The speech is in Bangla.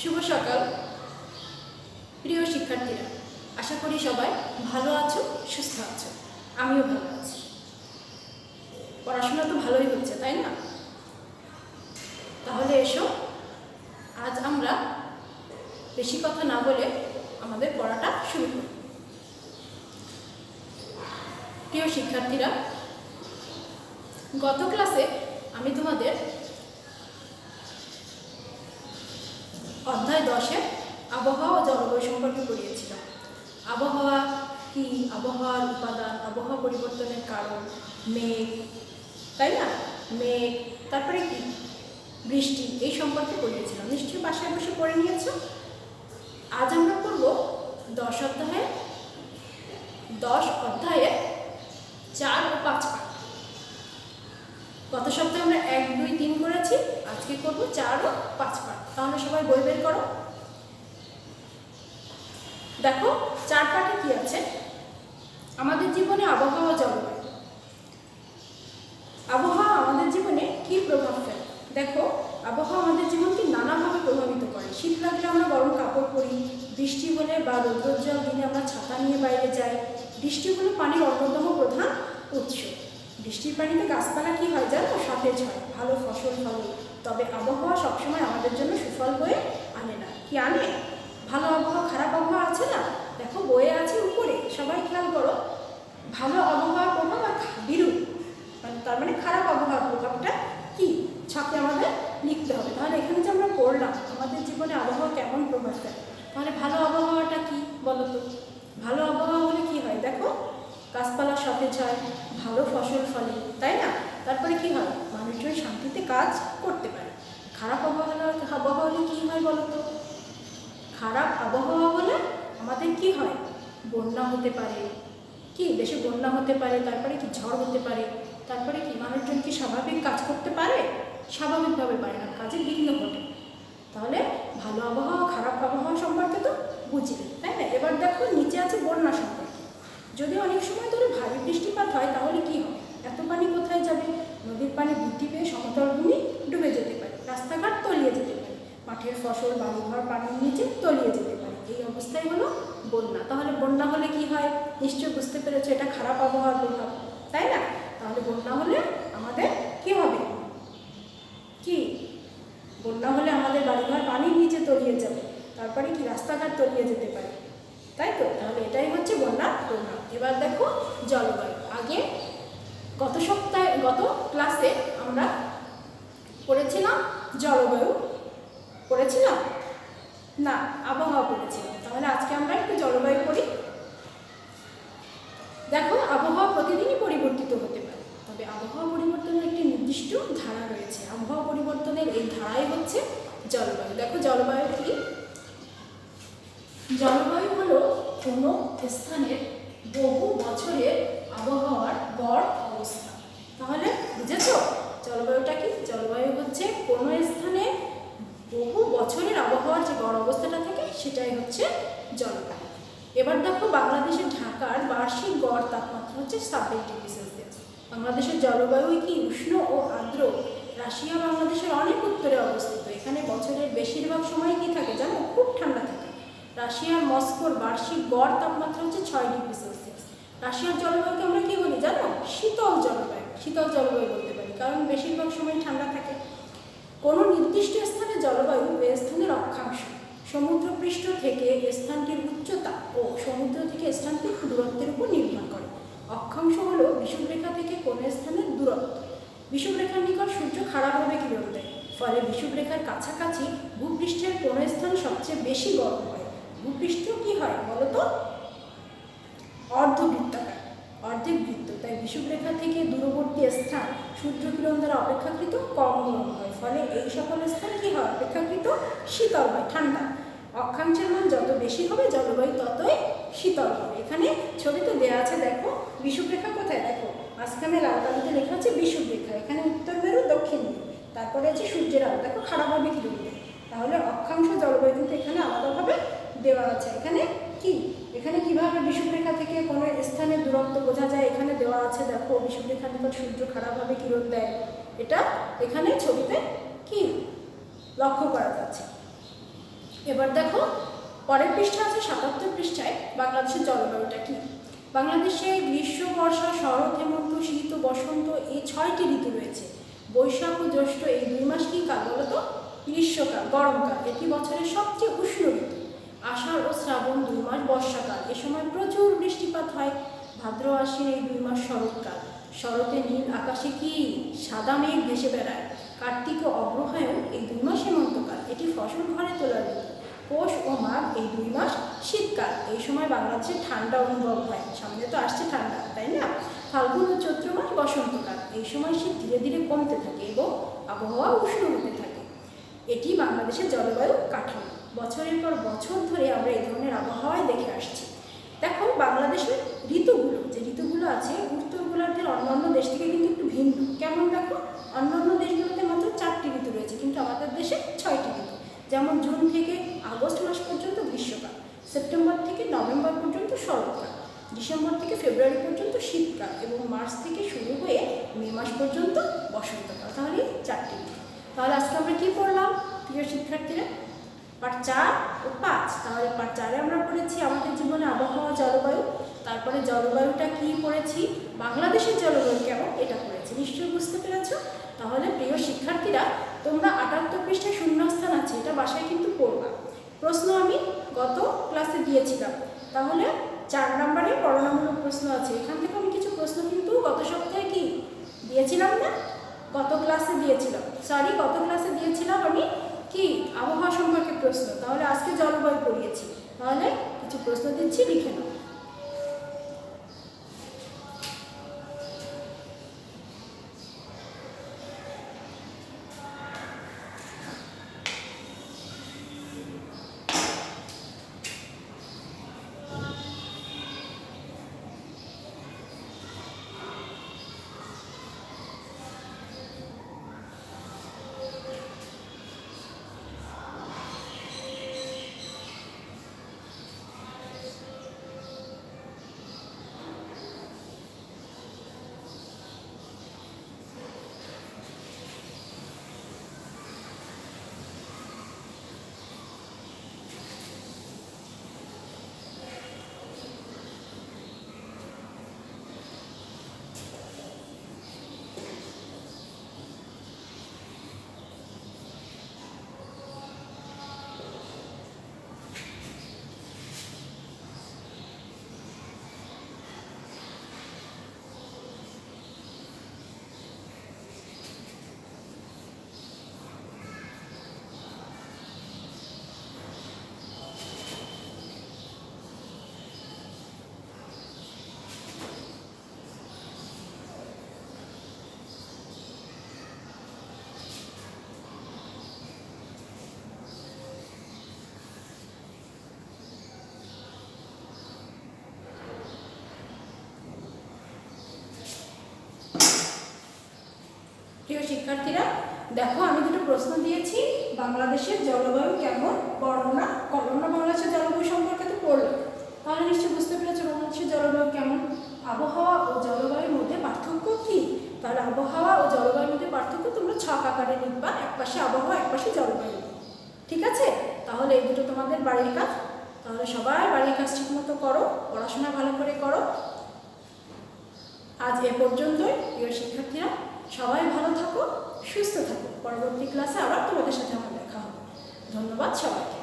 শুভ সকাল। প্রিয় শিক্ষার্থীরা, আশা করি সবাই ভালো আছো, সুস্থ আছো। আমিও ভালো আছি। পড়াশোনা তো ভালোই হচ্ছে, তাই না? তাহলে এসো, আজ আমরা বেশি কথা না বলে আমাদের পড়াটা শুরু করি। প্রিয় শিক্ষার্থীরা, গত ক্লাসে আমি তোমাদের অধ্যায় দশে আবহাওয়া ও জলবায়ু সম্পর্কে পড়িয়েছিলাম। আবহাওয়া কি? আবহাওয়ার উপাদান, আবহাওয়া পরিবর্তনের কারণ, মেঘ, তাই না? মেঘ, তারপরে কি? বৃষ্টি, এই সম্পর্কে পড়িয়েছিলাম। নিশ্চয়ই বাসায় বসে পড়ে নিয়েছো? আজ আমরা পড়ব দশ অধ্যায়ে। দশ অধ্যায়ে চার ও পাঁচ পাঠ। গত সপ্তাহে আমরা এক, দুই, তিন করেছি। আজকে করব চার ও পাঁচ পাঠ তাহলে সবাই বই বের করো। দেখো, চার পাঠে কি আছে? আমাদের জীবনে আবহাওয়া জলবায়ু। আবহাওয়া আমাদের জীবনে কি প্রভাব ফেলে? দেখো, আবহাওয়া আমাদের জীবনকে নানাভাবে প্রভাবিত করে। শীত লাগলে আমরা গরম কাপড় পরি, বৃষ্টি হলে বা রৌদ্রোজ্জ্বল দিনে আমরা ছাতা নিয়ে বাইরে যাই। বৃষ্টি হলো পানির অন্যতম প্রধান উৎস। বৃষ্টির পানিতে গাছপালা কি হয় জানো? সতেজ হয় ভালো ফসল ফলে তবে আবহাওয়া সবসময় আমাদের জন্য সুফল বয়ে আনে না। কি আনে? ভালো আবহাওয়া, খারাপ আবহাওয়া আছে না? দেখো, বয়ে আছে উপরে। সবাই খেয়াল করো, ভালো আবহাওয়ার প্রভাব আর বিরূপ তার মানে খারাপ আবহাওয়ার প্রভাবটা কি? ছাপে আমাদের লিখতে হবে। তাহলে এখানে যে আমরা পড়লাম, আমাদের জীবনে আবহাওয়া কেমন প্রভাব দেয় তাহলে ভালো আবহাওয়াটা কি বলো তো? ভালো আবহাওয়া হলে কি হয়? দেখো, গাছপালা সতেজ হয়, ভালো ফসল ফলে, তাই না? তারপরে কি হয়? মানুষজন শান্তিতে কাজ করতে পারে। খারাপ আবহাওয়া আবহাওয়া হলে কী হয় বলো তো? খারাপ আবহাওয়া হলে আমাদের কি হয়? বন্যা হতে পারে। কি? দেশে বন্যা হতে পারে, তারপরে কি ঝড় হতে পারে, তারপরে কি মানুষজন কি স্বাভাবিক কাজ করতে পারে? স্বাভাবিকভাবে পারে না, কাজে বিঘ্ন ঘটে তাহলে ভালো আবহাওয়া, খারাপ আবহাওয়া সম্পর্কে তো বুঝলে তাই না? এবার দেখো, নিচে আছে বন্যা সম্পর্কে। যদি অনেক সময় ধরে ভারী বৃষ্টিপাত হয়, তাহলে কি হয়? এত পানি কোথায় যাবে? নদীর পানি বৃদ্ধি পেয়ে সমতল ভূমি ডুবে যেতে পারে রাস্তাঘাট তলিয়ে যেতে পারে মাঠের ফসল, বাড়িঘর, পানির নিচে তলিয়ে যেতে পারে। এই অবস্থায় হলো বন্যা। তাহলে বন্যা হলে কি হয়? নিশ্চয় বুঝতে পেরেছ, এটা খারাপ আবহাওয়ার প্রভাব, তাই না? তাহলে বন্যা হলে আমাদের কি হবে? কি? বন্যা হলে আমাদের বাড়িঘর, পানির নিচে তলিয়ে যাবে। তারপরে কি? রাস্তাঘাট তলিয়ে যেতে পারে। তাই তো? তাহলে এটাই হচ্ছে বন্যার প্রভাব। এবার দেখো জলবায়ু। আগে গত সপ্তাহে, গত ক্লাসে আমরা পড়েছিলাম জলবায়ু। পড়েছিলাম না, আবহাওয়া পড়েছিলাম তাহলে আজকে আমরা একটু জলবায়ু পড়ি। দেখো, আবহাওয়া প্রতিদিনই পরিবর্তিত হতে পারে। তবে আবহাওয়া পরিবর্তনের একটি নির্দিষ্ট ধারা রয়েছে। আবহাওয়া পরিবর্তনের এই ধারাই হচ্ছে জলবায়ু। দেখো, জলবায়ু কি? জলবায়ু হলো কোনো স্থানের বহু বছরের আবহাওয়ার গড় অবস্থা তাহলে বুঝেছ জলবায়ুটা কি জলবায়ু হচ্ছে কোনো স্থানে বহু বছরের আবহাওয়ার যে গড় অবস্থাটা থাকে সেটাই হচ্ছে জলবায়ু। এবার দেখো বাংলাদেশের ঢাকার বার্ষিক গড় তাপমাত্রা হচ্ছে ছাব্বিশ ডিগ্রি সেলসিয়াস। বাংলাদেশের জলবায়ু কি উষ্ণ ও আর্দ্র? রাশিয়া বাংলাদেশের অনেক উত্তরে অবস্থিত। এখানে বছরের বেশিরভাগ সময় কি থাকে জানো? খুব ঠান্ডা থাকে। রাশিয়ার মস্কোর বার্ষিক গড় তাপমাত্রা হচ্ছে ছয় ডিগ্রি সেলসিয়াস। রাশিয়ার জলবায়ুকে আমরা কি বলি জানো? শীতল জলবায়ু। শীতল জলবায়ু বলতে পারি। কারণ বেশিরভাগ সময় ঠান্ডা থাকে কোনো নির্দিষ্ট স্থানে জলবায়ু ওই স্থানের অক্ষাংশ সমুদ্রপৃষ্ঠ থেকে স্থানটির উচ্চতা ও সমুদ্র থেকে স্থানটির দূরত্বের উপর নির্ভর করে। অক্ষাংশ হলো বিষুবরেখা থেকে কোনো স্থানের দূরত্ব। বিষুবরেখার নিকট সূর্য খারাপভাবে কিরণ দেয়, ফলে বিষুবরেখার কাছাকাছি ভূপৃষ্ঠের কোনো স্থান সবচেয়ে বেশি গরম হয়। ভূপৃষ্ঠ কি হয় বলতো? অর্ধবৃত্তাকার, অর্ধেক বৃত্ত। তাই বিষুবরেখা থেকে দূরবর্তী স্থান সূর্যকিরণ দ্বারা অপেক্ষাকৃত কম গরম হয়। ফলে এই সকল স্থান কী হয়? অপেক্ষাকৃত শীতল হয়, ঠান্ডা। অক্ষাংশের মান যত বেশি হবে, জলবায়ু ততই শীতল হবে। এখানে ছবিতে দেওয়া আছে, দেখো, বিষুবরেখা কোথায়? দেখো, মাঝখানে লাল কালিতে লেখা আছে বিষুবরেখা। এখানে উত্তর মেরু, দক্ষিণ মেরু। তারপরে আছে সূর্যের আলো। দেখো খারাপভাবে কিরণ দেয় তাহলে অক্ষাংশ জলবায়ু কিন্তু এখানে আলাদাভাবে দেওয়া আছে। এখানে কি? এখানে কীভাবে বিষুবরেখা থেকে কোনো স্থানের দূরত্ব বোঝা যায়? এখানে দেওয়া আছে, দেখো বিষুবরেখার নিকট সূর্য খারাপভাবে কিরণ দেয়। এটা এখানে ছবিতে কি লক্ষ্য করা যাচ্ছে? এবার দেখো, পরের পৃষ্ঠা আছে সাতাত্তর পৃষ্ঠায়, বাংলাদেশের জলবায়ুটা কি? বাংলাদেশে গ্রীষ্ম, বর্ষা, শরৎ, হেমন্ত, শীত, বসন্ত এই ছয়টি ঋতু রয়েছে। বৈশাখ ও জ্যৈষ্ঠ এই দুই মাস কি কাল বলো তো গ্রীষ্মকাল, গরমকাল। এটি বছরের সবচেয়ে উষ্ণ ঋতু। আষাঢ় ও শ্রাবণ দুই মাস বর্ষাকাল। এ সময় প্রচুর বৃষ্টিপাত হয়। ভাদ্র আশ্বিন এই দুই মাস শরৎকাল। শরতে নীল আকাশে কি সাদা মেঘ ভেসে বেড়ায়? কার্তিক ও অগ্রহায়ণ এই দুই মাস হেমন্তকাল এটি ফসল ঘরে তোলার ঋতু। পৌষ ও মাঘ এই দুই মাস শীতকাল। এই সময় বাংলাদেশে ঠান্ডা অনুভব হয়। সামনে তো আসছে ঠান্ডা, তাই না? ফাল্গুন ও চৈত্র মাস বসন্তকাল। এই সময় শীত ধীরে ধীরে কমতে থাকে এবং আবহাওয়া উষ্ণ হতে থাকে। এটি বাংলাদেশের জলবায়ু কাঠামো। বছরের পর বছর ধরে আমরা এই ধরনের আবহাওয়ায় দেখে আসছি। দেখো, বাংলাদেশের ঋতুগুলো, যে ঋতুগুলো আছে, উত্তর গোলার্ধের অন্যান্য দেশ থেকে কিন্তু একটু ভিন্ন। কেমন দেখো? অন্যান্য দেশগুলোতে মাত্র চারটি ঋতু রয়েছে, কিন্তু আমাদের দেশে ছয়টি ঋতু। যেমন জুন থেকে আগস্ট মাস পর্যন্ত গ্রীষ্মকাল, সেপ্টেম্বর থেকে নভেম্বর পর্যন্ত শরৎকাল, ডিসেম্বর থেকে ফেব্রুয়ারি পর্যন্ত শীতকাল এবং মার্চ থেকে শুরু হয়ে মে মাস পর্যন্ত বসন্তকাল। তাহলে চারটি ঋতু। তাহলে আজকে আমরা কী পড়লাম? প্রিয় শিক্ষার্থীরা চার ও পাঁচ। তাহলে পাঠ চারে আমরা পড়েছি আমাদের জীবনে আবহাওয়া, জলবায়ু। তারপরে জলবায়ুটা কি পড়েছি? বাংলাদেশের জলবায়ু কেমন? এটা পড়েছি। নিশ্চয়ই বুঝতে পেরেছ? তাহলে প্রিয় শিক্ষার্থীরা, তোমরা আটাত্তর পৃষ্ঠায় শূন্যস্থান আছে, এটা বাসায় কিন্তু পড়বা। প্রশ্ন আমি গত ক্লাসে দিয়েছিলাম। তাহলে চার নম্বরে পড়ানোমূলক প্রশ্ন আছে। এখান থেকে আমি কিছু প্রশ্ন কিন্তু গত সপ্তাহে কি? দিয়েছিলাম না? গত ক্লাসে দিয়েছিলাম। সরি গত ক্লাসে দিয়েছিলাম আমি কি? আবহাওয়া সম্পর্কে প্রশ্ন। তাহলে আজকে জলবায়ু পড়িয়েছি। তাহলে কিছু প্রশ্ন দিচ্ছি লিখে নাও প্রিয় শিক্ষার্থীরা, দেখো আমি দুটো প্রশ্ন দিয়েছি, বাংলাদেশের জলবায়ু কেমন? বর্ণনা করোনা বাংলাদেশের জলবায়ু সম্পর্কে তো পড়ল। তাহলে নিশ্চয়ই বুঝতে পেরেছ বাংলাদেশের জলবায়ু কেমন? আবহাওয়া ও জলবায়ুর মধ্যে পার্থক্য কি? তাহলে আবহাওয়া ও জলবায়ুর মধ্যে পার্থক্য তোমরা ছক আকারে লিখবা এক পাশে আবহাওয়া এক পাশে জলবায়ু। ঠিক আছে? তাহলে এই দুটো তোমাদের বাড়ির কাজ। তাহলে সবাই বাড়ির কাজ ঠিক মতো করো, পড়াশোনা ভালো করে করো। আজ এ পর্যন্তই, প্রিয় শিক্ষার্থীরা। সবাই ভালো থাকো, সুস্থ থাকো। পরবর্তী ক্লাসে আবার তোমাদের সাথে আমার দেখা হবে। ধন্যবাদ সবাইকে।